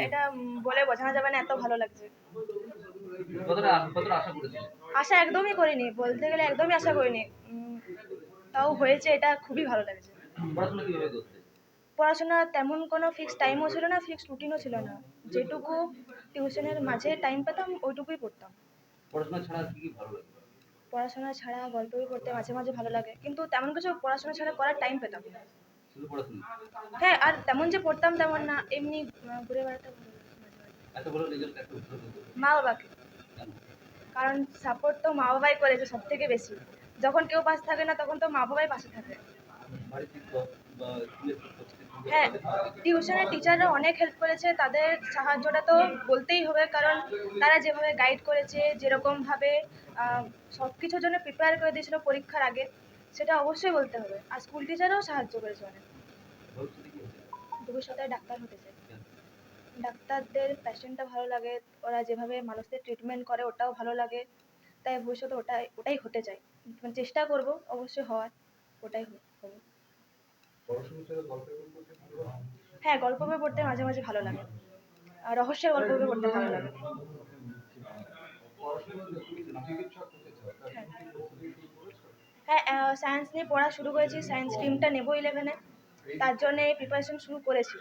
মানে এটা বলে বোঝানো যাবে না এত ভালো লাগছে। আশা একদমই করিনি বলতে গেলে একদমই আশা করিনি। তাও হয়েছে এটা খুবই ভালো লাগছে। পড়াশোনা করতে? তেমন কোনো ফিক্স টাইমও ছিল না ফিক্স রুটিনও ছিল না। যেটুকু টিউশনের মাঝে টাইম পেতাম ওইটুকুই পড়তাম। পড়াশোনা ছাড়া আর কি কি ভালো লাগে? পড়াশোনা ছাড়া গল্প বই পড়তে মাঝে মাঝে ভালো লাগে কিন্তু তেমন কিছু পড়াশোনা ছাড়া করার টাইম পেতাম না। শুধু পড়াশোনা হ্যাঁ আর তেমন যে পড়তাম তেমন না এমনি ঘুরে বেড়াতে ভালো লাগে। মাঝে মাঝে। এত বড় রেজাল্ট একটা মা বাবাকে। কারণ সাপোর্ট তো মা বাবাই করেছে সব থেকে বেশি। যখন কেউ পাশে থাকে না তখন তো মা বাবাই পাশে থাকে। হ্যাঁ টিউশনের টিচাররা অনেক হেল্প করেছে। তাদের সাহায্যটা তো বলতেই হবে কারণ তারা যেভাবে গাইড করেছে যেরকমভাবে সব কিছুর জন্য প্রিপেয়ার করে দিয়েছিল পরীক্ষার আগে। সেটা অবশ্যই বলতে হবে। আর স্কুল টিচাররাও সাহায্য করেছে অনেক। ভবিষ্যতে? ডাক্তার হতে চাই? ডাক্তারদের প্যাশেন্টটা ভালো লাগে ওরা যেভাবে মানুষদের ট্রিটমেন্ট করে ওটাও ভালো লাগে। তাই ভবিষ্যতে ওটাই ওটাই হতে চাই। মানে চেষ্টা করব অবশ্যই হওয়ার ওটাই হবে। হ্যাঁ গল্প বই পড়তে মাঝে মাঝে ভালো লাগে। আর রহস্যের গল্প বই পড়তে ভালো লাগে। হ্যাঁ সায়েন্স নিয়ে পড়া শুরু করেছি সায়েন্স স্ট্রিমটা নেব ইলেভেনে তার জন্যে প্রিপারেশন শুরু করেছি।